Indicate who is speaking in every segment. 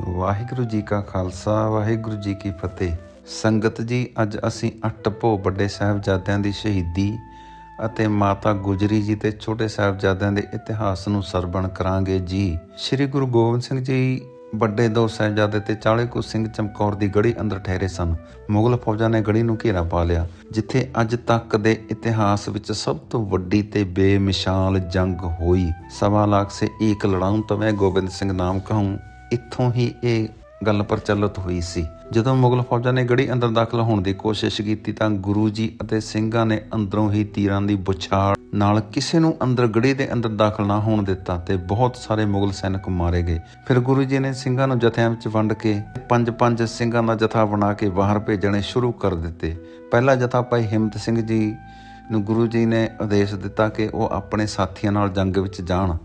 Speaker 1: ਵਾਹਿਗੁਰੂ ਜੀ ਕਾ ਖਾਲਸਾ, ਵਾਹਿਗੁਰੂ ਜੀ ਕੀ ਫਤਿਹ। ਸੰਗਤ ਜੀ, ਅੱਜ ਅਸੀਂ ਅੱਠ ਭੋ ਵੱਡੇ ਸਾਹਿਬਜ਼ਾਦਿਆਂ ਦੀ ਸ਼ਹੀਦੀ ਅਤੇ ਮਾਤਾ ਗੁਜਰੀ ਜੀ ਤੇ ਛੋਟੇ ਸਾਹਿਬਜ਼ਾਦਿਆਂ ਦੇ ਇਤਿਹਾਸ ਨੂੰ ਸਰਵਣ ਕਰਾਂਗੇ ਜੀ। ਸ੍ਰੀ ਗੁਰੂ ਗੋਬਿੰਦ ਸਿੰਘ ਜੀ ਵੱਡੇ ਦੋ ਸਾਹਿਬਜ਼ਾਦੇ ਤੇ ਚਾਲੇ ਕੁ ਸਿੰਘ ਚਮਕੌਰ ਦੀ ਗੜੀ ਅੰਦਰ ਠਹਿਰੇ ਸਨ। ਮੁਗਲ ਫੌਜਾਂ ਨੇ ਗੜੀ ਨੂੰ ਘੇਰਾ ਪਾ ਲਿਆ, ਜਿੱਥੇ ਅੱਜ ਤੱਕ ਦੇ ਇਤਿਹਾਸ ਵਿੱਚ ਸਭ ਤੋਂ ਵੱਡੀ ਤੇ ਬੇਮਿਸਾਲ ਜੰਗ ਹੋਈ। ਸਵਾ ਲੱਖ ਸੇ ਇੱਕ ਲੜਾਉਂ ਤਵੇਂ ਗੋਬਿੰਦ ਸਿੰਘ ਨਾਮ ਕਹੂੰ। ਇੱਥੋਂ ਹੀ ਇਹ ਗੱਲ ਪ੍ਰਚਲਿਤ ਹੋਈ ਸੀ। ਜਦੋਂ ਮੁਗਲ ਫੌਜਾਂ ਨੇ ਗੜੀ ਅੰਦਰ ਦਾਖਲ ਹੋਣ ਦੀ ਕੋਸ਼ਿਸ਼ ਕੀਤੀ ਤਾਂ ਗੁਰੂ ਜੀ ਅਤੇ ਸਿੰਘਾਂ ਨੇ ਅੰਦਰੋਂ ਹੀ ਤੀਰਾਂ ਦੀ ਬੁਛਾੜ ਨਾਲ ਕਿਸੇ ਨੂੰ ਅੰਦਰ ਗੜੀ ਦੇ ਅੰਦਰ ਦਾਖਲ ਨਾ ਹੋਣ ਦਿੱਤਾ ਤੇ ਬਹੁਤ ਸਾਰੇ ਮੁਗਲ ਸੈਨਿਕ ਮਾਰੇ ਗਏ। ਫਿਰ ਗੁਰੂ ਜੀ ਨੇ ਸਿੰਘਾਂ ਨੂੰ ਜਥਿਆਂ ਵਿੱਚ ਵੰਡ ਕੇ ਪੰਜ ਪੰਜ ਸਿੰਘਾਂ ਦਾ ਜਥਾ ਬਣਾ ਕੇ ਬਾਹਰ ਭੇਜਣੇ ਸ਼ੁਰੂ ਕਰ ਦਿੱਤੇ। ਪਹਿਲਾ ਜਥਾ ਭਾਈ ਹਿੰਮਤ ਸਿੰਘ ਜੀ ਨੂੰ ਗੁਰੂ ਜੀ ਨੇ ਆਦੇਸ਼ ਦਿੱਤਾ ਕਿ ਉਹ ਆਪਣੇ ਸਾਥੀਆਂ ਨਾਲ ਜੰਗ ਵਿੱਚ ਜਾਣ।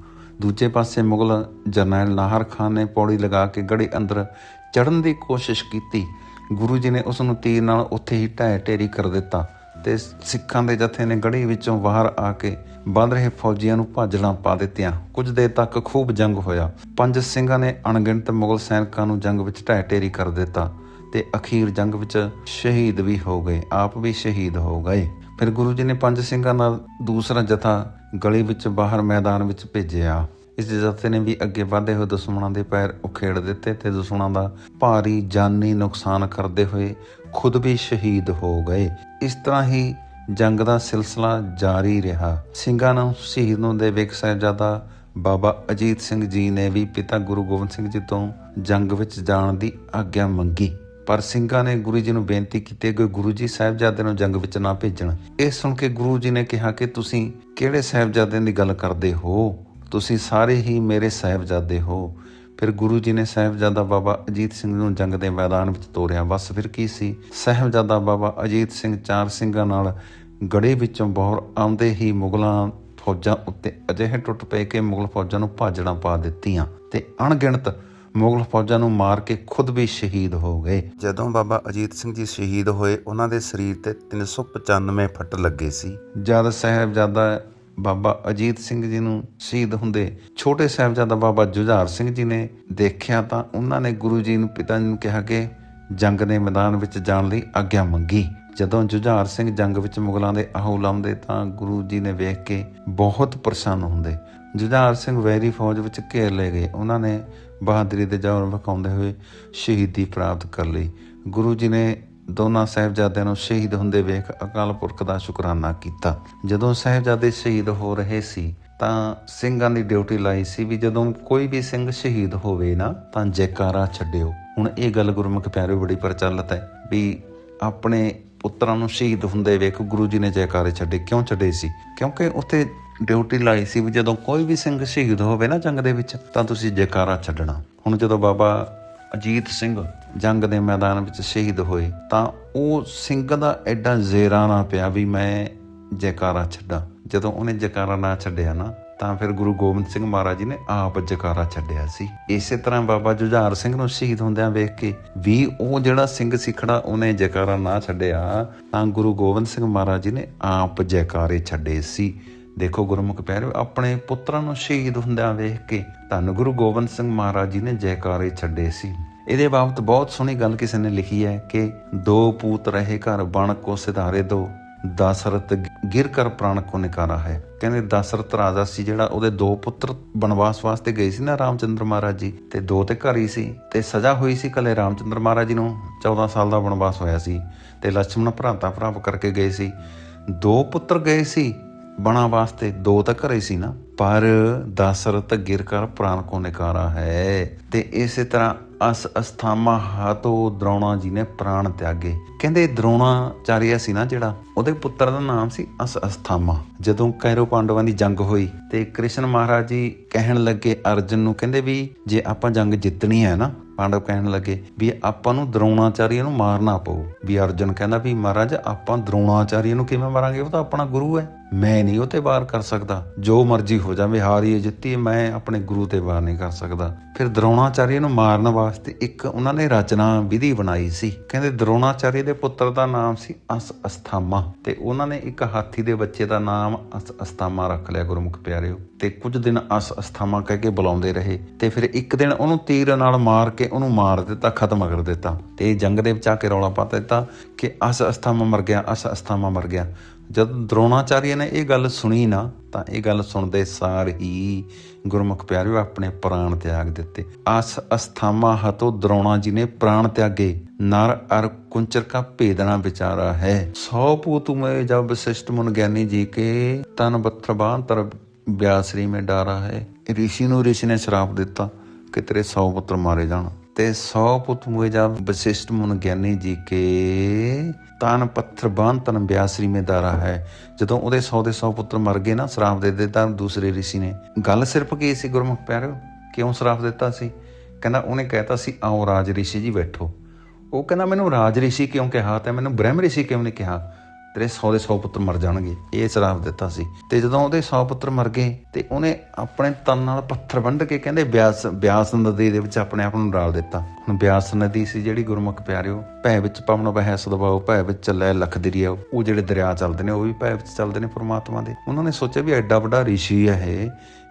Speaker 1: ਦੂਜੇ ਪਾਸੇ ਮੁਗਲ ਜਰਨੈਲ ਨਾਹਰ ਖਾਨ ਨੇ ਪੌੜੀ ਲਗਾ ਕੇ ਗੜੀ ਅੰਦਰ ਚੜਨ ਦੀ ਕੋਸ਼ਿਸ਼ ਕੀਤੀ। ਗੁਰੂ ਜੀ ਨੇ ਉਸ ਨੂੰ ਤੀਰ ਨਾਲ ਉੱਥੇ ਹੀ ਢਹਿ ਢੇਰੀ ਕਰ ਦਿੱਤਾ ਤੇ ਸਿੱਖਾਂ ਦੇ ਜਥੇ ਨੇ ਗੜੀ ਵਿੱਚੋਂ ਬਾਹਰ ਆ ਕੇ ਬੰਦ ਰਹੇ ਫੌਜੀਆਂ ਨੂੰ ਭਾਜੜਾਂ ਪਾ ਦਿੱਤੀਆਂ। ਕੁਝ ਦੇਰ ਤੱਕ ਖੂਬ ਜੰਗ ਹੋਇਆ। ਪੰਜ ਸਿੰਘਾਂ ਨੇ ਅਣਗਿਣਤ ਮੁਗਲ ਸੈਨਿਕਾਂ ਨੂੰ ਜੰਗ ਵਿੱਚ ਢਹਿ ਢੇਰੀ ਕਰ ਦਿੱਤਾ ਤੇ ਅਖੀਰ ਜੰਗ ਵਿੱਚ ਸ਼ਹੀਦ ਵੀ ਹੋ ਗਏ, ਆਪ ਵੀ ਸ਼ਹੀਦ ਹੋ ਗਏ। ਫਿਰ ਗੁਰੂ ਜੀ ਨੇ ਪੰਜ ਸਿੰਘਾਂ ਨਾਲ ਦੂਸਰਾ ਜਥਾ ਗਲੀ ਵਿੱਚ ਬਾਹਰ ਮੈਦਾਨ ਵਿੱਚ ਭੇਜਿਆ। ਇਸ ਜਥੇ ਨੇ ਵੀ ਅੱਗੇ ਵਧਦੇ ਹੋਏ ਦੁਸ਼ਮਣਾਂ ਦੇ ਪੈਰ ਉਖੇੜ ਦਿੱਤੇ ਤੇ ਦੁਸ਼ਮਣਾਂ ਦਾ ਭਾਰੀ ਜਾਨੀ ਨੁਕਸਾਨ ਕਰਦੇ ਹੋਏ ਖੁਦ ਵੀ ਸ਼ਹੀਦ ਹੋ ਗਏ। ਇਸ ਤਰ੍ਹਾਂ ਹੀ ਜੰਗ ਦਾ ਸਿਲਸਿਲਾ ਜਾਰੀ ਰਿਹਾ। ਸਿੰਘਾਂ ਨੂੰ ਸ਼ਹੀਦ ਨੂੰ ਦੇ ਵੇਖ ਸਾਹਿਬਜ਼ਾਦਾ ਬਾਬਾ ਅਜੀਤ ਸਿੰਘ ਜੀ ਨੇ ਵੀ ਪਿਤਾ ਗੁਰੂ ਗੋਬਿੰਦ ਸਿੰਘ ਜੀ ਤੋਂ ਜੰਗ ਵਿੱਚ ਜਾਣ ਦੀ ਆਗਿਆ ਮੰਗੀ। ਪਰ ਸਿੰਘਾਂ ਨੇ ਗੁਰੂ ਜੀ ਨੂੰ ਬੇਨਤੀ ਕੀਤੀ ਕਿ ਗੁਰੂ ਜੀ ਸਾਹਿਬਜ਼ਾਦੇ ਨੂੰ ਜੰਗ ਵਿੱਚ ਨਾ ਭੇਜਣ। ਇਹ ਸੁਣ ਕੇ ਗੁਰੂ ਜੀ ਨੇ ਕਿਹਾ ਕਿ ਤੁਸੀਂ ਕਿਹੜੇ ਸਾਹਿਬਜ਼ਾਦਿਆਂ ਦੀ ਗੱਲ ਕਰਦੇ ਹੋ? ਤੁਸੀਂ ਸਾਰੇ ਹੀ ਮੇਰੇ ਸਾਹਿਬਜ਼ਾਦੇ ਹੋ। ਫਿਰ ਗੁਰੂ ਜੀ ਨੇ ਸਾਹਿਬਜ਼ਾਦਾ ਬਾਬਾ ਅਜੀਤ ਸਿੰਘ ਨੂੰ ਜੰਗ ਦੇ ਮੈਦਾਨ ਵਿੱਚ ਤੋਰਿਆ। ਬਸ ਫਿਰ ਕੀ ਸੀ? ਸਾਹਿਬਜ਼ਾਦਾ ਬਾਬਾ ਅਜੀਤ ਸਿੰਘ ਚਾਰ ਸਿੰਘਾਂ ਨਾਲ ਗੜੇ ਵਿੱਚੋਂ ਬਾਹਰ ਆਉਂਦੇ ਹੀ ਮੁਗਲਾਂ ਫੌਜਾਂ ਉੱਤੇ ਅਜਿਹੇ ਟੁੱਟ ਪਏ ਕਿ ਮੁਗਲ ਫੌਜਾਂ ਨੂੰ ਭਾਜੜਾਂ ਪਾ ਦਿੱਤੀਆਂ ਤੇ ਅਣਗਿਣਤ ਮੁਗਲ ਫੌਜਾਂ ਨੂੰ ਮਾਰ ਕੇ ਖੁਦ ਵੀ ਸ਼ਹੀਦ ਹੋ ਗਏ। ਜਦੋਂ ਬਾਬਾ ਅਜੀਤ ਸਿੰਘ ਜੀ ਸ਼ਹੀਦ ਹੋਏ ਉਹਨਾਂ ਦੇ ਸਰੀਰ ਤੇ 395 ਫੱਟ ਲੱਗੇ ਸੀ। ਜਦ ਸਾਹਿਬਜ਼ਾਦਾ ਬਾਬਾ ਅਜੀਤ ਸਿੰਘ ਜੀ ਨੂੰ ਸ਼ਹੀਦ ਹੁੰਦੇ ਛੋਟੇ ਸਾਹਿਬਜ਼ਾਦਾ ਬਾਬਾ ਜੁਝਾਰ ਸਿੰਘ ਜੀ ਨੇ ਦੇਖਿਆ ਤਾਂ ਉਹਨਾਂ ਨੇ ਗੁਰੂ ਜੀ ਨੂੰ ਪਿਤਾ ਜੀ ਨੂੰ ਕਿਹਾ ਕਿ ਜੰਗ ਦੇ ਮੈਦਾਨ ਵਿੱਚ ਜਾਣ ਲਈ ਆਗਿਆ ਮੰਗੀ। ਜਦੋਂ ਜੁਝਾਰ ਸਿੰਘ ਜੰਗ ਵਿੱਚ ਮੁਗਲਾਂ ਦੇ ਆਹੂ ਲਾਉਂਦੇ ਤਾਂ ਗੁਰੂ ਜੀ ਨੇ ਵੇਖ ਕੇ ਬਹੁਤ ਪ੍ਰਸੰਨ ਹੁੰਦੇ। ਜੁਝਾਰ ਸਿੰਘ ਵੈਰੀ ਫੌਜ ਵਿੱਚ ਘੇਰ ਲਏ ਗਏ। ਉਹਨਾਂ ਨੇ ਬਹਾਦਰੀ ਦੇ ਜੌਹਰ ਵਿਖਾਉਂਦੇ ਹੋਏ ਸ਼ਹੀਦੀ ਪ੍ਰਾਪਤ ਕਰ ਲਈ। ਗੁਰੂ ਜੀ ਨੇ ਦੋਨਾਂ ਸਾਹਿਬਜ਼ਾਦਿਆਂ ਨੂੰ ਸ਼ਹੀਦ ਹੁੰਦੇ ਵੇਖ ਅਕਾਲ ਪੁਰਖ ਦਾ ਸ਼ੁਕਰਾਨਾ ਕੀਤਾ। ਜਦੋਂ ਸਾਹਿਬਜ਼ਾਦੇ ਸ਼ਹੀਦ ਹੋ ਰਹੇ ਸੀ, ਤਾਂ ਸਿੰਘਾਂ ਦੀ ਡਿਊਟੀ ਲਾਈ ਸੀ ਵੀ ਜਦੋਂ ਕੋਈ ਵੀ ਸਿੰਘ ਸ਼ਹੀਦ ਹੋਵੇ ਨਾ, ਤਾਂ ਜੈਕਾਰਾ ਛੱਡਿਓ। ਹੁਣ ਇਹ ਗੱਲ ਗੁਰਮੁਖ ਪਿਆਰੇ ਬੜੀ ਪ੍ਰਚਲਿਤ ਹੈ ਵੀ ਆਪਣੇ ਪੁੱਤਰਾਂ ਨੂੰ ਸ਼ਹੀਦ ਹੁੰਦੇ ਵੇਖ ਗੁਰੂ ਜੀ ਨੇ ਜੈਕਾਰੇ ਛੱਡੇ। ਕਿਉਂ ਛੱਡੇ ਸੀ? ਕਿਉਂਕਿ ਉੱਥੇ ਡਿਊਟੀ ਲਾਈ ਸੀ ਵੀ ਜਦੋਂ ਕੋਈ ਵੀ ਸਿੰਘ ਸ਼ਹੀਦ ਹੋਵੇ ਨਾ ਜੰਗ ਦੇ ਵਿੱਚ, ਤਾਂ ਤੁਸੀਂ ਜੈਕਾਰਾ ਛੱਡਣਾ। ਹੁਣ ਜਦੋਂ ਬਾਬਾ ਅਜੀਤ ਸਿੰਘ ਜੰਗ ਦੇ ਮੈਦਾਨ ਵਿੱਚ ਸ਼ਹੀਦ ਹੋਏ, ਤਾਂ ਉਹ ਸਿੰਘ ਦਾ ਐਡਾ ਜ਼ੇਰਾ ਨਾ ਪਿਆ ਵੀ ਮੈਂ ਜੈਕਾਰਾ ਛੱਡਾਂ। ਜਦੋਂ ਉਹਨੇ ਜੈਕਾਰਾ ਨਾ ਛੱਡਿਆ ਨਾ, ਤਾਂ ਫਿਰ ਗੁਰੂ ਗੋਬਿੰਦ ਸਿੰਘ ਮਹਾਰਾਜ ਜੀ ਨੇ ਆਪ ਜੈਕਾਰਾ ਛੱਡਿਆ ਸੀ। ਇਸੇ ਤਰ੍ਹਾਂ ਬਾਬਾ ਜੁਝਾਰ ਸਿੰਘ ਨੂੰ ਸ਼ਹੀਦ ਹੁੰਦਿਆਂ ਵੇਖ ਕੇ ਵੀ ਉਹ ਜਿਹੜਾ ਸਿੰਘ ਸਿੱਖੜਾ ਉਹਨੇ ਜੈਕਾਰਾ ਨਾ ਛੱਡਿਆ, ਤਾਂ ਗੁਰੂ ਗੋਬਿੰਦ ਸਿੰਘ ਮਹਾਰਾਜ ਜੀ ਨੇ ਆਪ ਜੈਕਾਰੇ ਛੱਡੇ ਸੀ। ਦੇਖੋ ਗੁਰਮੁਖ ਪਿਆਰਿਓ ਆਪਣੇ ਪੁੱਤਰਾਂ ਨੂੰ ਸ਼ਹੀਦ ਹੁੰਦਿਆਂ ਵੇਖ ਕੇ ਧੰਨ ਗੁਰੂ ਗੋਬਿੰਦ ਸਿੰਘ ਮਹਾਰਾਜ ਜੀ ਨੇ ਜੈਕਾਰੇ ਛੱਡੇ ਸੀ। ਇਹਦੇ ਬਾਬਤ ਬਹੁਤ ਸੋਹਣੀ ਗੱਲ ਕਿਸੇ ਨੇ ਲਿਖੀ ਹੈ ਕਿ ਦੋ ਪੂਤ ਰਹੇ ਘਰ ਬਣ ਕੋ ਸਿਧਾਰੇ ਦੋ, ਦਸ਼ਰਤ ਗਿਰ ਕਰ ਪ੍ਰਾਣ ਕੋ ਨਿਕਾਰਾ ਹੈ। ਕਹਿੰਦੇ ਦਸ਼ਰਤ ਰਾਜਾ ਸੀ ਜਿਹੜਾ ਉਹਦੇ ਦੋ ਪੁੱਤਰ ਬਨਵਾਸ ਵਾਸਤੇ ਗਏ ਸੀ ਨਾ ਰਾਮਚੰਦਰ ਮਹਾਰਾਜ ਜੀ, ਤੇ ਦੋ ਤੇ ਘਰ ਹੀ ਸੀ, ਤੇ ਸਜ਼ਾ ਹੋਈ ਸੀ ਕਲੇ ਰਾਮਚੰਦਰ ਮਹਾਰਾਜ ਜੀ ਨੂੰ 14 ਸਾਲ ਦਾ ਬਨਵਾਸ ਹੋਇਆ ਸੀ, ਤੇ ਲక్ష్మణ ਭਰਾਤਾ ਭਰਾਪ ਕਰਕੇ ਗਏ ਸੀ। ਦੋ ਪੁੱਤਰ ਗਏ ਸੀ ਬਣਾ ਵਾਸਤੇ ਦੋ ਤਾਂ ਘਰੇ ਸੀ ਨਾ, ਪਰ ਦਸ਼ਰਥ ਗਿਰ ਕਰ ਪ੍ਰਾਨ ਕੋ ਨਿਕਾਰਾ ਹੈ। ਤੇ ਇਸੇ ਤਰ੍ਹਾਂ ਅਸ ਅਸਥਾਮਾ ਹਾਤੋ ਦਰੋਣਾ ਜੀ ਨੇ ਪ੍ਰਾਣ ਤਿਆਗੇ। ਕਹਿੰਦੇ ਦ੍ਰੋਣਾਚਾਰਿਆ ਸੀ ਨਾ ਜਿਹੜਾ, ਉਹਦੇ ਪੁੱਤਰ ਦਾ ਨਾਮ ਸੀ ਅਸ ਅਸਥਾਮਾ। ਜਦੋਂ ਕੈਰੋ ਪਾਂਡਵਾਂ ਦੀ ਜੰਗ ਹੋਈ ਤੇ ਕ੍ਰਿਸ਼ਨ ਮਹਾਰਾਜ ਜੀ ਕਹਿਣ ਲੱਗੇ ਅਰਜਨ ਨੂੰ, ਕਹਿੰਦੇ ਵੀ ਜੇ ਆਪਾਂ ਜੰਗ ਜਿੱਤਣੀ ਹੈ ਨਾ, ਪਾਂਡਵ ਕਹਿਣ ਲੱਗੇ ਵੀ ਆਪਾਂ ਨੂੰ ਦ੍ਰੋਣਾਚਾਰੀਆ ਨੂੰ ਮਾਰਨਾ ਪਊ। ਵੀ ਅਰਜਨ ਕਹਿੰਦਾ ਵੀ ਮਹਾਰਾਜ ਆਪਾਂ ਦ੍ਰੋਣਾਚਾਰੀਆ ਨੂੰ ਕਿਵੇਂ ਮਾਰਾਂਗੇ, ਉਹ ਤਾਂ ਆਪਣਾ ਗੁਰੂ ਹੈ। ਮੈਂ ਨਹੀਂ ਉਹ ਤੇ ਵਾਰ ਕਰ ਸਕਦਾ। ਜੋ ਮਰਜ਼ੀ ਹੋ ਜਾਵੇ ਹਾਰੀਏ ਜਿੱਤੀ ਮੈਂ ਆਪਣੇ ਗੁਰੂ ਤੇ ਵਾਰ ਨਹੀਂ ਕਰ ਸਕਦਾ। ਫਿਰ ਦਰੋਣਾਚਾਰੀ ਨੂੰ ਮਾਰਨ ਵਾਸਤੇ ਇੱਕ ਉਹਨਾਂ ਨੇ ਰਚਨਾ, ਵਿਧੀ ਬਣਾਈ ਸੀ। ਕਹਿੰਦੇ ਦਰੋਣਾਚਾਰੀ ਦੇ ਪੁੱਤਰ ਦਾ ਨਾਮ ਸੀ ਅਸ ਅਸਥਾਮਾ ਤੇ ਉਹਨਾਂ ਨੇ ਇੱਕ ਹਾਥੀ ਦੇ ਬੱਚੇ ਦਾ ਨਾਮ ਅਸ ਅਸਥਾਮਾ ਰੱਖ ਲਿਆ, ਗੁਰਮੁਖ ਪਿਆਰਿਓ। ਤੇ ਕੁਝ ਦਿਨ ਅਸ ਅਸਥਾਮਾ ਕਹਿ ਕੇ ਬੁਲਾਉਂਦੇ ਰਹੇ। ਤੇ ਫਿਰ ਇੱਕ ਦਿਨ ਉਹਨੂੰ ਤੀਰ ਨਾਲ ਮਾਰ ਕੇ ਉਹਨੂੰ ਮਾਰ ਦਿੱਤਾ, ਖਤਮ ਕਰ ਦਿੱਤਾ। ਤੇ ਜੰਗ ਦੇ ਵਿੱਚ ਆ ਕੇ ਰੌਲਾ ਪਾ ਦਿੱਤਾ ਕਿ ਅਸ ਅਸਥਾਮਾ ਮਰ ਗਿਆ, ਅਸ ਅਸਥਾਮਾ ਮਰ ਗਿਆ। ਜਦ ਦਰੋਣਾਚਾਰੀਆ ਨੇ ਇਹ ਗੱਲ ਸੁਣੀ ਨਾ, ਤਾਂ ਇਹ ਗੱਲ ਸੁਣਦੇ ਸਾਰ ਹੀ ਗੁਰਮੁਖ ਪਿਆਰਿਓ ਆਪਣੇ ਪ੍ਰਾਣ ਤਿਆਗ ਦਿੱਤੇ। ਅਸ ਅਸਥਾਮਾ ਹਤੋ ਦਰੋਣਾ ਜੀ ਨੇ ਪ੍ਰਾਣ ਤਿਆਗੇ। ਨਰ ਅਰ ਕੁੰਚਰ ਕਾ ਭੇਦਣਾ ਵਿਚਾਰਾ ਹੈ। ਸੌ ਪੂਤੂ ਮੈਂ ਜਬ ਸਿਸ਼ਟ ਮੁਨ ਗਿਆਨੀ ਜੀ ਕੇ, ਤਨ ਬਤਰਬਾਨ ਤਰ ਬਿਆਸਰੀ ਮੇ ਡਾਰਾ ਹੈ। ਰਿਸ਼ੀ ਨੂੰ ਰਿਸ਼ੀ ਨੇ ਸ਼ਰਾਪ ਦਿੱਤਾ ਕਿ ਤੇਰੇ ਸੌ ਪੁੱਤਰ ਮਾਰੇ ਜਾਣ। ਤੇ 100 ਪੁੱਤ ਮੁਏ ਜਾ ਵਸਿष्ठ ਮੁਨ ਗਿਆਨੀ ਜੀ ਕੇ ਤਨ ਪੱਥਰ ਬਾਨ ਤਨ ਬਿਆਸਰੀ ਮੇ ਦਾਰਾ ਹੈ। ਜਦੋਂ ਉਹਦੇ 100 ਦੇ 100 ਪੁੱਤਰ ਮਰ ਗਏ ਨਾ, ਸ਼ਰਾਪ ਦੇ ਦਿੱਤਾ ਦੂਸਰੇ ਰਿਸ਼ੀ ਨੇ ਗੱਲ ਸਿਰਫ ਕੀ ਸੀ ਗੁਰਮੁਖ ਪਿਆਰਿਓ? ਕਿਉਂ ਸ਼ਰਾਪ ਦਿੱਤਾ ਸੀ? ਕਹਿੰਦਾ, ਉਹਨੇ ਕਹਿਤਾ ਸੀ, ਆਓ ਰਾਜ ਰਿਸ਼ੀ ਜੀ ਬੈਠੋ। ਉਹ ਕਹਿੰਦਾ, ਮੈਨੂੰ ਰਾਜ ਰਿਸ਼ੀ ਕਿਉਂ ਕਿਹਾ ਤੇ ਮੈਨੂੰ ਬ੍ਰਹਮ ਰਿਸ਼ੀ ਕਿਉਂ ਨਹੀਂ ਕਿਹਾ? ਤੇਰੇ 100 ਦੇ 100 ਪੁੱਤਰ ਮਰ ਜਾਣਗੇ। ਇਹ ਸ਼ਰਾਪ ਦਿੱਤਾ ਸੀ। ਤੇ ਜਦੋਂ ਉਹਦੇ 100 ਪੁੱਤਰ ਮਰ ਗਏ, ਤੇ ਉਹਨੇ ਆਪਣੇ ਤਨ ਨਾਲ ਪੱਥਰ ਵੰਡ ਕੇ ਕਹਿੰਦੇ, ਬਿਆਸ ਬਿਆਸ ਨਦੀ ਦੇ ਵਿੱਚ ਆਪਣੇ ਆਪ ਨੂੰ ਡਾਲ ਦਿੱਤਾ। ਹੁਣ ਬਿਆਸ ਨਦੀ ਸੀ ਜਿਹੜੀ ਗੁਰਮੁਖ ਪਿਆਰਿਓ ਭੈ ਵਿੱਚ ਪਵਨ, ਬਹਿ ਸਦਵਾਓ ਭੈ ਵਿੱਚ ਚੱਲੇ, ਲਖ ਦਰਿਆ ਉਹ ਜਿਹੜੇ ਦਰਿਆ ਚੱਲਦੇ ਨੇ, ਉਹ ਵੀ ਭੈ ਵਿੱਚ ਚੱਲਦੇ ਨੇ ਪ੍ਰਮਾਤਮਾ ਦੇ। ਉਹਨਾਂ ਨੇ ਸੋਚਿਆ ਵੀ ਐਡਾ ਵੱਡਾ ਰਿਸ਼ੀ ਹੈ ਇਹ।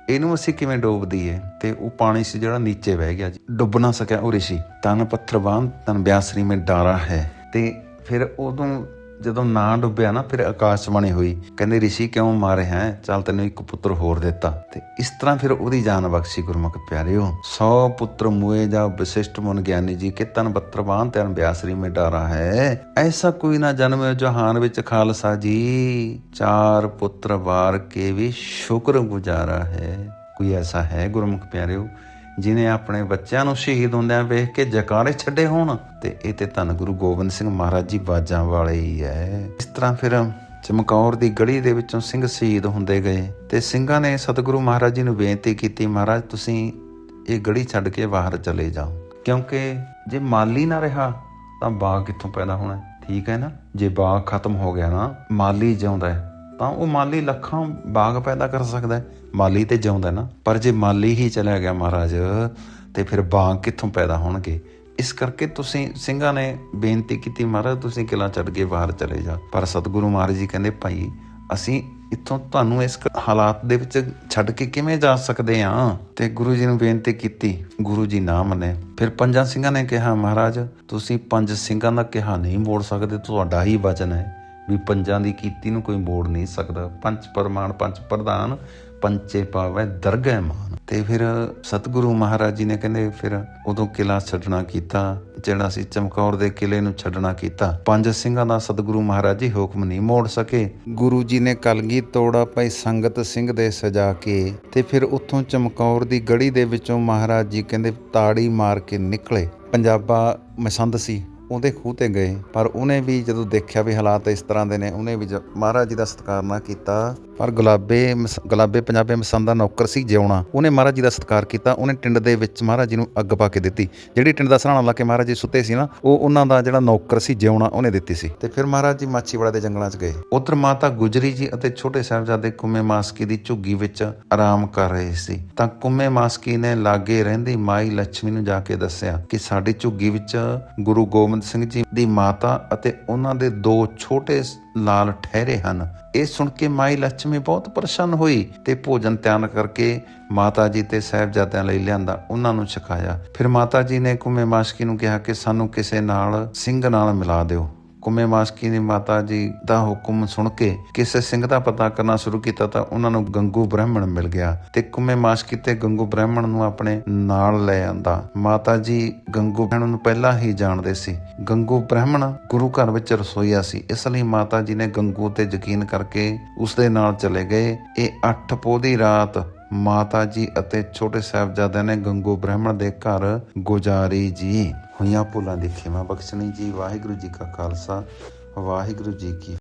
Speaker 1: ਇਹਨੂੰ ਅਸੀਂ ਕਿਵੇਂ ਡੋਬ ਦਈਏ ਤੇ ਉਹ ਪਾਣੀ ਸੀ ਜਿਹੜਾ ਨੀਚੇ ਵਹਿ ਗਿਆ ਜੀ। ਡੁੱਬ ਨਾ ਸਕਿਆ ਉਹ ਰਿਸ਼ੀ। ਤਨ ਪੱਥਰ ਬਾਨ ਤਨ ਬਿਆਸਰੀ ਮੇ ਡਾਰਾ ਹੈ। ਤੇ ਫਿਰ ਉਦੋਂ ਜਦੋਂ ਨਾ ਡੁੱਬਿਆ ਨਾ, ਫਿਰ ਆਕਾਸ਼ਬਾਣੀ ਹੋਈ। ਕਹਿੰਦੇ, ਰਿਸ਼ੀ, ਕਿਉਂ ਮਾਰੇ ਹੈ? ਚੱਲ ਤੈਨੂੰ ਇੱਕ ਪੁੱਤਰ ਹੋਰ ਦਿੱਤਾ। ਤੇ ਇਸ ਤਰ੍ਹਾਂ ਫਿਰ ਉਹਦੀ ਜਾਨ ਬਖਸ਼ੀ ਗੁਰਮੁਖ ਪਿਆਰਿਓ। 100 ਪੁੱਤਰ ਮੁਏ ਜਾ ਵਿਸ਼ਿਸ਼ਟ ਮਨ ਗਿਆਨੀ ਜੀ ਕਿ ਤਨ ਬੱਤਰਵਾਨ, ਤਨ ਬਿਆਸਰੀ ਮੇ ਡਾਰਾ ਹੈ। ਐਸਾ ਕੋਈ ਨਾ ਜਨਮ ਜਹਾਨ ਵਿੱਚ ਖਾਲਸਾ ਜੀ। ਚਾਰ ਪੁੱਤਰ ਵਾਰ ਕੇ ਵੀ ਸ਼ੁਕਰ ਗੁਜ਼ਾਰਾ ਹੈ। ਕੋਈ ਐਸਾ ਹੈ ਗੁਰਮੁਖ ਪਿਆਰਿਓ? ਜਿਨੇ ਆਪਣੇ ਬੱਚਿਆਂ ਨੂੰ ਸ਼ਹੀਦ ਹੁੰਦਿਆਂ ਵੇਖ ਕੇ ਜਕਾਰੇ ਛੱਡੇ ਹੋਣ, ਤੇ ਇਹ ਤੇ ਧੰਨ ਗੁਰੂ ਗੋਬਿੰਦ ਸਿੰਘ ਮਹਾਰਾਜ ਜੀ ਬਾਜਾਂ ਵਾਲੇ ਹੀ ਹੈ ਇਸ ਤਰ੍ਹਾਂ ਫਿਰ ਚਮਕੌਰ ਦੀ ਗਲੀ ਦੇ ਵਿੱਚੋਂ ਸਿੰਘ ਸ਼ਹੀਦ ਹੁੰਦੇ ਗਏ, ਤੇ ਸਿੰਘਾਂ ਨੇ ਸਤਿਗੁਰੂ ਮਹਾਰਾਜ ਜੀ ਨੂੰ ਬੇਨਤੀ ਕੀਤੀ, ਮਹਾਰਾਜ, ਤੁਸੀਂ ਇਹ ਗਲੀ ਛੱਡ ਕੇ ਬਾਹਰ ਚਲੇ ਜਾਓ। ਕਿਉਂਕਿ ਜੇ ਮਾਲੀ ਨਾ ਰਿਹਾ, ਤਾਂ ਬਾਗ ਕਿੱਥੋਂ ਪੈਦਾ ਹੋਣਾ? ਠੀਕ ਹੈ ਨਾ? ਜੇ ਬਾਗ ਖਤਮ ਹੋ ਗਿਆ ਨਾ, ਮਾਲੀ ਜਿਉਂਦਾ ਹੈ ਤਾਂ ਉਹ ਮਾਲੀ ਲੱਖਾਂ ਬਾਗ ਪੈਦਾ ਕਰ ਸਕਦਾ ਮਾਲੀ ਤੇ ਜਿਉਂਦਾ ਨਾ। ਪਰ ਜੇ ਮਾਲੀ ਹੀ ਚਲਾ ਗਿਆ ਮਹਾਰਾਜ, ਤੇ ਫਿਰ ਬਾਗ ਕਿੱਥੋਂ ਪੈਦਾ ਹੋਣਗੇ? ਇਸ ਕਰਕੇ ਤੁਸੀਂ ਸਿੰਘਾਂ ਨੇ ਬੇਨਤੀ ਕੀਤੀ, ਮਹਾਰਾਜ, ਤੁਸੀਂ ਕਿਲਾ ਛੱਡ ਕੇ ਬਾਹਰ ਚਲੇ ਜਾ ਪਰ ਸਤਿਗੁਰੂ ਮਹਾਰਾਜ ਜੀ ਕਹਿੰਦੇ, ਭਾਈ, ਅਸੀਂ ਇੱਥੋਂ ਤੁਹਾਨੂੰ ਇਸ ਹਾਲਾਤ ਦੇ ਵਿੱਚ ਛੱਡ ਕੇ ਕਿਵੇਂ ਜਾ ਸਕਦੇ ਹਾਂ? ਤੇ ਗੁਰੂ ਜੀ ਨੂੰ ਬੇਨਤੀ ਕੀਤੀ, ਗੁਰੂ ਜੀ ਨਾ। ਮੰਨੇ ਫਿਰ ਪੰਜਾਂ ਸਿੰਘਾਂ ਨੇ ਕਿਹਾ, ਮਹਾਰਾਜ, ਤੁਸੀਂ ਪੰਜ ਸਿੰਘਾਂ ਦਾ ਕਿਹਾ ਨਹੀਂ ਮੋੜ ਸਕਦੇ, ਤੁਹਾਡਾ ਹੀ ਵਚਨ ਹੈ। ਵੀ ਪੰਜਾਂ ਦੀ ਕੀਤੀ ਨੂੰ ਕੋਈ ਮੋੜ ਨਹੀਂ ਸਕਦਾ। ਪੰਜ ਪਰਮਾਨ, ਪੰਜ ਪ੍ਰਧਾਨ ਪੰਚੇ ਪਾਵੈ ਦਰਗਹਿ ਮਾਨ। ਤੇ ਫਿਰ ਸਤਿਗੁਰੂ ਮਹਾਰਾਜ ਜੀ ਨੇ ਕਹਿੰਦੇ, ਫਿਰ ਉਦੋਂ ਕਿਲਾ ਛੱਡਣਾ ਕੀਤਾ, ਜਿਹੜਾ ਸੀ ਚਮਕੌਰ ਦੇ ਕਿਲੇ ਨੂੰ ਛੱਡਣਾ ਕੀਤਾ। ਪੰਜ ਸਿੰਘਾਂ ਦਾ ਸਤਿਗੁਰੂ ਮਹਾਰਾਜ ਜੀ ਹੁਕਮ ਨਹੀਂ ਮੋੜ ਸਕੇ। ਗੁਰੂ ਜੀ ਨੇ ਕਲਗੀ ਤੋੜਾ ਭਾਈ ਸੰਗਤ ਸਿੰਘ ਦੇ ਸਜਾ ਕੇ, ਤੇ ਫਿਰ ਉੱਥੋਂ ਚਮਕੌਰ ਦੀ ਗੜੀ ਦੇ ਵਿੱਚੋਂ ਮਹਾਰਾਜ ਜੀ ਕਹਿੰਦੇ, ਤਾੜੀ ਮਾਰ ਕੇ ਨਿਕਲੇ। ਪੰਜਾਬਾ ਮਸੰਦ ਸੀ। ਉਹਦੇ ਖੂਹ ਤੇ ਗਏ, ਪਰ ਉਹਨੇ ਵੀ ਜਦੋਂ ਦੇਖਿਆ ਵੀ ਹਾਲਾਤ ਇਸ ਤਰ੍ਹਾਂ ਦੇ ਨੇ, ਉਹਨੇ ਵੀ ਜ- ਮਹਾਰਾਜ ਜੀ ਦਾ ਸਤਿਕਾਰ ਨਾ ਕੀਤਾ। ਪਰ ਗੁਲਾਬੇ ਮਸ- ਗੁਲਾਬੇ ਪੰਜਾਬੇ ਮਸੰਦ ਦਾ ਨੌਕਰ ਸੀ ਜਿਉਣਾ। ਉਹਨੇ ਮਹਾਰਾਜ ਜੀ ਦਾ ਸਤਿਕਾਰ ਕੀਤਾ, ਉਹਨੇ ਟਿੰਡ ਦੇ ਵਿੱਚ ਮਹਾਰਾਜ ਜੀ ਨੂੰ ਅੱਗ ਪਾ ਕੇ ਦਿੱਤੀ। ਜਿਹੜੀ ਟਿੰਡ ਦਾ ਸਰਾਣਾ ਲਾ ਕੇ ਮਹਾਰਾਜ ਜੀ ਸੁੱਤੇ ਸੀ ਨਾ, ਉਹ ਉਹਨਾਂ ਦਾ ਜਿਹੜਾ ਨੌਕਰ ਸੀ ਜਿਉਣਾ, ਉਹਨੇ ਦਿੱਤੀ ਸੀ। ਤੇ ਫਿਰ ਮਹਾਰਾਜ ਜੀ ਮਾਛੀਵਾੜਾ ਦੇ ਜੰਗਲਾਂ 'ਚ ਗਏ। ਉਧਰ ਮਾਤਾ ਗੁਜਰੀ ਜੀ ਅਤੇ ਛੋਟੇ ਸਾਹਿਬਜ਼ਾਦੇ ਕੁੰਮੇ ਮਾਸਕੀ ਦੀ ਝੁੱਗੀ ਵਿੱਚ ਆਰਾਮ ਕਰ ਰਹੇ ਸੀ। ਤਾਂ ਕੁੰਮੇ ਮਾਸਕੀ ਨੇ ਲਾਗੇ ਰਹਿੰਦੀ ਮਾਈ ਲక్ష్ਮੀ ਨੂੰ ਜਾ ਕੇ ਦੱਸਿਆ ਕਿ ਸਾਡੀ ਝੁੱਗੀ ਵਿੱਚ ਗੁਰੂ ਗੋਬਿੰਦ ਸਿੰਘ ਜੀ ਦੀ ਮਾਤਾ ਅਤੇ ਉਹਨਾਂ ਦੇ ਦੋ ਛੋਟੇ ਲਾਲ ਠਹਿਰੇ ਹਨ। ਇਹ ਸੁਣ ਕੇ ਮਾਈ ਲక్ష్ਮੀ ਬਹੁਤ ਪ੍ਰਸੰਨ ਹੋਈ ਤੇ ਭੋਜਨ ਤਿਆਰ ਕਰਕੇ ਮਾਤਾ ਜੀ ਤੇ ਸਾਹਿਬਜ਼ਾਦਿਆਂ ਲਈ ਲਿਆਂਦਾ, ਉਹਨਾਂ ਨੂੰ ਛਕਾਇਆ। ਫਿਰ ਮਾਤਾ ਜੀ ਨੇ ਕੁੰਮੇ ਮਾਸਕੀ ਨੂੰ ਕਿਹਾ ਕਿ ਸਾਨੂੰ ਕਿਸੇ ਨਾਲ, ਸਿੰਘ ਨਾਲ ਮਿਲਾ ਦਿਓ। ਕੁੰਮੇ ਮਾਸਕੀ ਦੀ ਮਾਤਾ ਜੀ ਦਾ ਹੁਕਮ ਸੁਣ ਕੇ ਕਿਸੇ ਸਿੰਘ ਦਾ ਪਤਾ ਕਰਨਾ ਸ਼ੁਰੂ ਕੀਤਾ ਤਾਂ ਉਹਨਾਂ ਨੂੰ ਗੰਗੂ ਬ੍ਰਾਹਮਣ ਮਿਲ ਗਿਆ ਤੇ ਕੁੰਮੇ ਮਾਸਕੀ ਤੇ ਗੰਗੂ ਬ੍ਰਾਹਮਣ ਨੂੰ ਆਪਣੇ ਨਾਲ ਲੈ ਆਂਦਾ। ਮਾਤਾ ਜੀ ਗੰਗੂ ਬ੍ਰਾਹਮਣ ਨੂੰ ਪਹਿਲਾਂ ਹੀ ਜਾਣਦੇ ਸੀ। ਗੰਗੂ ਬ੍ਰਾਹਮਣ ਗੁਰੂ ਘਰ ਵਿੱਚ ਰਸੋਈਆ ਸੀ, ਇਸ ਲਈ ਮਾਤਾ ਜੀ ਨੇ ਗੰਗੂ ਤੇ ਯਕੀਨ ਕਰਕੇ ਉਸ ਦੇ ਨਾਲ ਚਲੇ ਗਏ। ਇਹ ਅੱਠ ਪੋਹ ਦੀ ਰਾਤ ਮਾਤਾ ਜੀ ਅਤੇ ਛੋਟੇ ਸਾਹਿਬਜ਼ਾਦਿਆਂ ਨੇ ਗੰਗੂ ਬ੍ਰਾਹਮਣ ਦੇ ਘਰ ਗੁਜ਼ਾਰੀ ਜੀ। ਹੋਈਆਂ ਭੁੱਲਾਂ ਦੀ ਖਿਮਾ ਬਖਸ਼ਣੀ ਜੀ। ਵਾਹਿਗੁਰੂ ਜੀ ਕਾ ਖਾਲਸਾ। ਵਾਹਿਗੁਰੂ ਜੀ ਕੀ